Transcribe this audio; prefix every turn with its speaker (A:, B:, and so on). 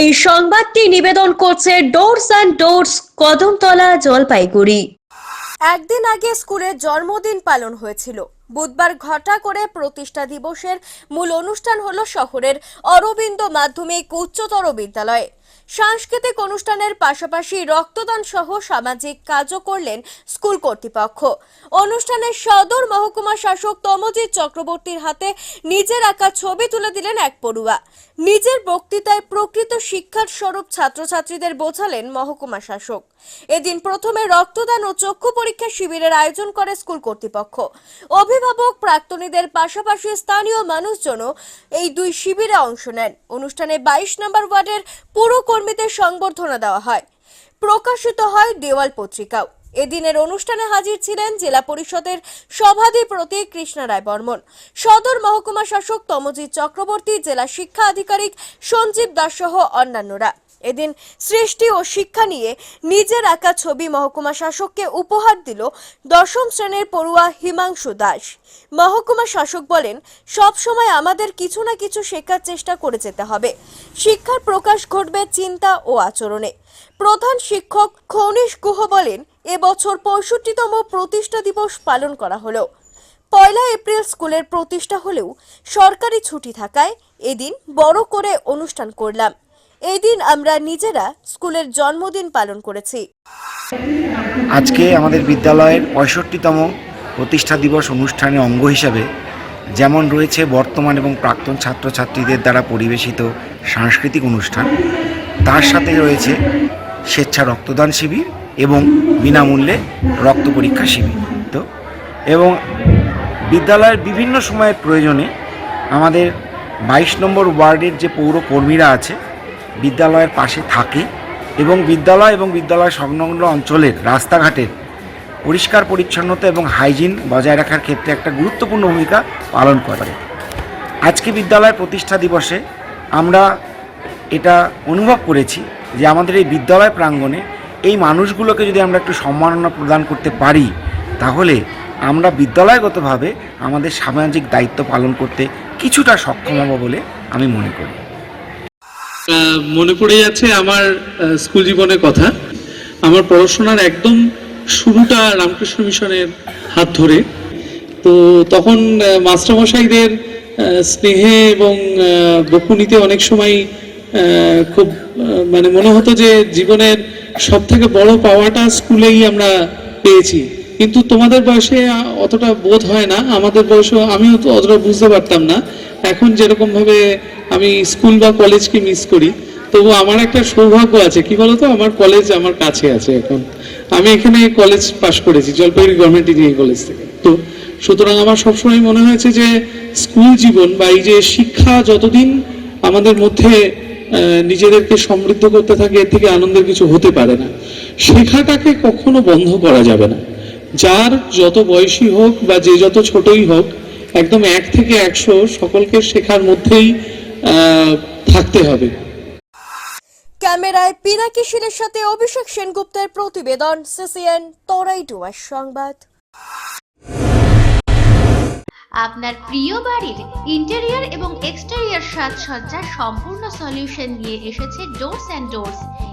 A: এই সংবাদটি নিবেদন করছে doors and doors Kadamtala, Jalpaiguri.
B: একদিন আগে স্কুলে জন্মদিন পালন হয়েছিল। বুধবার ঘটা করে প্রতিষ্ঠা দিবসের মূল অনুষ্ঠান হলো শহরের অরবিন্দ মাধ্যমিক উচ্চতর বিদ্যালয়ে। সাংস্কৃতিক অনুষ্ঠানের পাশাপাশি রক্তদান সহ সামাজিক কাজও করলেন স্কুল কর্তৃপক্ষ। অনুষ্ঠানে সদর মহকুমা শাসক তমজিৎ চক্রবর্তীর হাতে নিজের আঁকা ছবি তুলে দিলেন এক পড়ুয়া। নিজের বক্তৃতায় প্রকৃত শিক্ষার স্বরূপ ছাত্রছাত্রীদের বোঝালেন মহকুমা শাসক। এদিন প্রথমে রক্তদান ও চক্ষু পরীক্ষা শিবিরের আয়োজন করে স্কুল কর্তৃপক্ষ। অভিভাবক প্রাক্তনীদের পাশাপাশি স্থানীয় মানুষজনও এই দুই শিবিরে অংশ নেন। অনুষ্ঠানে বাইশ নম্বর ওয়ার্ডের পুরো কর্মীদের সংবর্ধনা দেওয়া হয়। প্রকাশিত হয় দেওয়াল পত্রিকাও। এদিনের অনুষ্ঠানে হাজির ছিলেন জেলা পরিষদের সভাধিপতি কৃষ্ণা রায় বর্মন। সদর মহকুমা শাসক তমজিৎ চক্রবর্তী, জেলা শিক্ষা আধিকারিক সঞ্জীব দাস সহ অন্যান্যরা। এদিন সৃষ্টি ও শিক্ষা নিয়ে নিজের আঁকা ছবি মহকুমা শাসককে উপহার দিল দশম শ্রেণির পড়ুয়া হিমাংশু দাস। মহকুমা শাসক বলেন, সব সময় আমাদের কিছু না কিছু শেখার চেষ্টা করে যেতে হবে। শিক্ষার প্রকাশ ঘটবে চিন্তা ও আচরণে। প্রধান শিক্ষক খনিশ গুহ বলেন, এবছর পঁয়ষট্টিতম প্রতিষ্ঠা দিবস পালন করা হলো। পয়লা এপ্রিল স্কুলের প্রতিষ্ঠা হলেও সরকারি ছুটি থাকায় এদিন বড় করে অনুষ্ঠান করলাম। এই দিন আমরা নিজেরা স্কুলের জন্মদিন পালন করেছি।
C: আজকে আমাদের বিদ্যালয়ের পঁয়ষট্টিতম প্রতিষ্ঠা দিবস অনুষ্ঠানের অঙ্গ হিসাবে যেমন রয়েছে বর্তমান এবং প্রাক্তন ছাত্রছাত্রীদের দ্বারা পরিবেশিত সাংস্কৃতিক অনুষ্ঠান, তার সাথে রয়েছে স্বেচ্ছা রক্তদান শিবির এবং বিনামূল্যে রক্ত পরীক্ষা শিবির। তো, এবং বিদ্যালয়ের বিভিন্ন সময়ের প্রয়োজনে আমাদের বাইশ নম্বর ওয়ার্ডের যে পৌর কর্মীরা আছে বিদ্যালয়ের পাশে থাকে এবং বিদ্যালয় এবং বিদ্যালয় সংলগ্ন অঞ্চলের রাস্তাঘাটের পরিষ্কার, পরিচ্ছন্নতা এবং হাইজিন বজায় রাখার ক্ষেত্রে একটা গুরুত্বপূর্ণ ভূমিকা পালন করে। আজকে বিদ্যালয় প্রতিষ্ঠা দিবসে আমরা এটা অনুভব করেছি যে আমাদের এই বিদ্যালয় প্রাঙ্গণে এই মানুষগুলোকে যদি আমরা একটু সম্মাননা প্রদান করতে পারি, তাহলে আমরা বিদ্যালয়গতভাবে আমাদের সামাজিক দায়িত্ব পালন করতে কিছুটা সক্ষম হব বলে আমি মনে করি।
D: মনে পড়ে যাচ্ছে আমার স্কুল জীবনের কথা। আমার পড়াশোনার একদম শুরুটা রামকৃষ্ণ মিশনের হাত ধরে। তো তখন মাস্টারমশাইদের স্নেহে এবং বকুনিতে অনেক সময় খুব মানে মনে হতো যে জীবনের সব থেকে বড় পাওয়াটা স্কুলেই আমরা পেয়েছি। কিন্তু তোমাদের বয়সে অতটা বোধ হয় না। আমাদের বয়সে আমিও তো অতটা বুঝতে পারতাম না। এখন যেরকম ভাবে আমি স্কুল বা কলেজকে মিস করি। তবু আমার একটা সৌভাগ্য আছে। কি বলতো? আমার কলেজ আমার কাছে আছে এখন। আমি এখানে কলেজ পাশ করেছি, জলপাইগুড়ি গভর্নমেন্ট ইঞ্জিনিয়ারিং কলেজ থেকে। তো সুতরাং আমার সবসময় মনে হয়েছে যে স্কুল জীবন বা এই যে শিক্ষা যতদিন আমাদের মধ্যে নিজেদেরকে সমৃদ্ধ করতে থাকে, এর থেকে আনন্দের কিছু হতে পারে না। শেখাটাকে কখনো বন্ধ করা যাবে না। যার যত বয়সী হোক বা যে যত ছোটই হোক, একদম এক থেকে একশো সকলকে শেখার মধ্যেই থাকতে হবে।
B: ক্যামেরায় পিনাকি শীলের সাথে অভিষেক সেনগুপ্তের প্রতিবেদন সিসিএন তরাই ডুয়ার সংবাদ।
E: আপনার প্রিয় বাড়ির ইন্টেরিয়ার এবং এক্সটেরিয়র সাজসজ্জার সম্পূর্ণ সলিউশন নিয়ে এসেছে ডোর্স অ্যান্ড ডোরস